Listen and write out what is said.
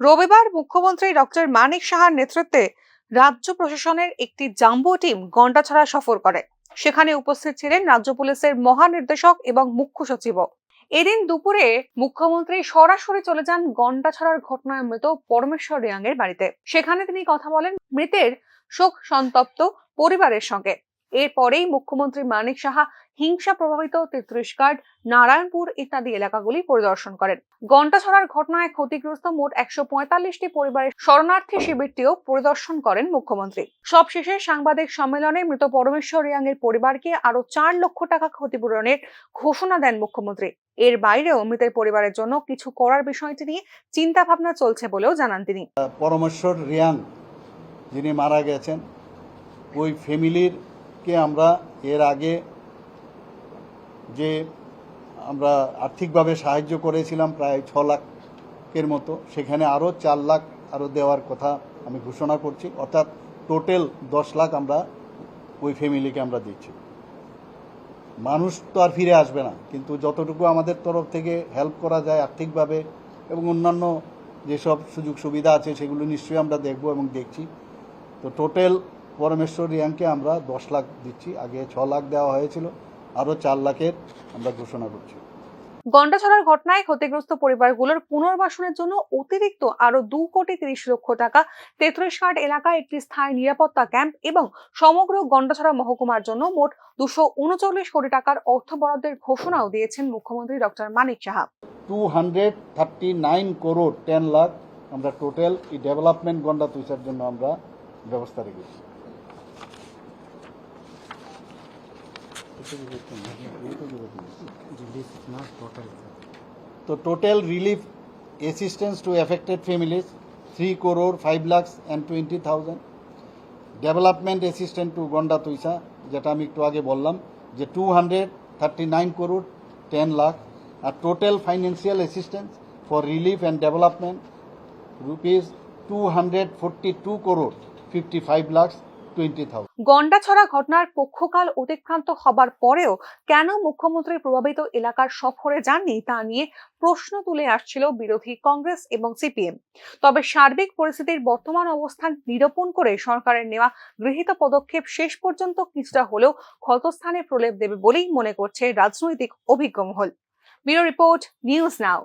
রবিবার মুখ্যমন্ত্রী ডক্টর মানিক সাহার নেতৃত্বে রাজ্য প্রশাসনের একটি জাম্বো টিম গন্ডাছড়া সফর করে। সেখানে উপস্থিত ছিলেন রাজ্য পুলিশের মহানির্দেশক এবং মুখ্য সচিব এদিন দুপুরে মুখ্যমন্ত্রী সরাসরি চলে যান গন্ডাছড়ার ঘটনায় মৃত পরমেশ্বর রিয়াং এর বাড়িতে। সেখানে তিনি কথা বলেন, মৃতের শোক সন্তপ্ত পরিবারের সঙ্গে। এরপরেই মুখ্যমন্ত্রী মানিক সাহা হিংসা প্রভাবিত তেত্রিশগড়, নারায়ণপুর ইত্যাদি এলাকাগুলি পরিদর্শন করেন। গন্ডাছড়ার ঘটনায় ক্ষতিগ্রস্ত মোট একশো পঁয়তাল্লিশটি পরিবারের শরণার্থী শিবিরটিও পরিদর্শন করেন মুখ্যমন্ত্রী। সবশেষে সাংবাদিক সম্মেলনে মৃত পরমেশ্বর রিয়াং এর পরিবারকে আরও চার লক্ষ টাকা ক্ষতিপূরণের ঘোষণা দেন মুখ্যমন্ত্রী। এর বাইরেও মৃতের পরিবারের জন্য কিছু করার বিষয়টি নিয়ে চিন্তা ভাবনা চলছে বলেও জানান তিনি। পরমেশ্বর রিয়াং যিনি মারা গেছেন, ওই ফ্যামিলিরকে আমরা এর আগে যে আমরা আর্থিকভাবে সাহায্য করেছিলাম প্রায় ছ লাখের মতো, সেখানে আরও চার লাখ আরও দেওয়ার কথা আমি ঘোষণা করছি। অর্থাৎ টোটাল দশ লাখ আমরা ওই ফ্যামিলিকে আমরা দিচ্ছি। মানুষ তো আর ফিরে আসবে না, কিন্তু যতটুকু আমাদের তরফ থেকে হেল্প করা যায় আর্থিকভাবে এবং অন্যান্য যেসব সুযোগ সুবিধা আছে, সেগুলো নিশ্চয়ই আমরা দেখব এবং দেখছি। তো টোটাল পরমেশ্বর রিয়াংকে আমরা দশ লাখ দিচ্ছি। আগে ছ লাখ দেওয়া হয়েছিল আরও চার লাখের আমরা ঘোষণা করছি। গন্ডাছড়ার ঘটনায় ক্ষতিগ্রস্ত পরিবারগুলোর পুনর্বাসনের জন্য অতিরিক্ত আরও দু কোটি তিরিশ লক্ষ টাকা তেত্রিশঘাট এলাকায় একটি স্থায়ী নিরাপত্তা ক্যাম্প এবং সমগ্র গন্ডাছড়া মহকুমার জন্য মোট দুশো উনচল্লিশ কোটি টাকার অর্থ বরাদ্দের ঘোষণাও দিয়েছেন মুখ্যমন্ত্রী doctor Manik Saha. Two hundred thirty nine crore ten lakh আমরা টোটাল এই ডেভেলপমেন্ট গন্ডা তুষার জন্য আমরা ব্যবস্থা রেখেছি। তো total relief assistance to affected families three crore five lakhs and twenty thousand development assistant to Gandatwisa যেটা আমি একটু আগে বললাম, যে two hundred thirty nine crore ten lakh R total financial assistance for relief and development rupees two hundred forty two crore fifty five lakhs Gandacherra ঘটনার পক্ষকাল অতিক্রান্ত হবার পরেও কেন মুখ্যমন্ত্রী প্রভাবিত এলাকার সফরে যাননি তা নিয়ে প্রশ্ন তুলে আসছিল বিরোধী কংগ্রেস এবং সিপিএম। তবে সার্বিক পরিস্থিতির বর্তমান অবস্থান নিরূপণ করে সরকারের নেওয়া গৃহীত পদক্ষেপ শেষ পর্যন্ত কিছুটা হলেও ক্ষতস্থানে প্রলেপ দেবে বলেই মনে করছে রাজনৈতিক অভিজ্ঞ মহল। Bureau report, news now.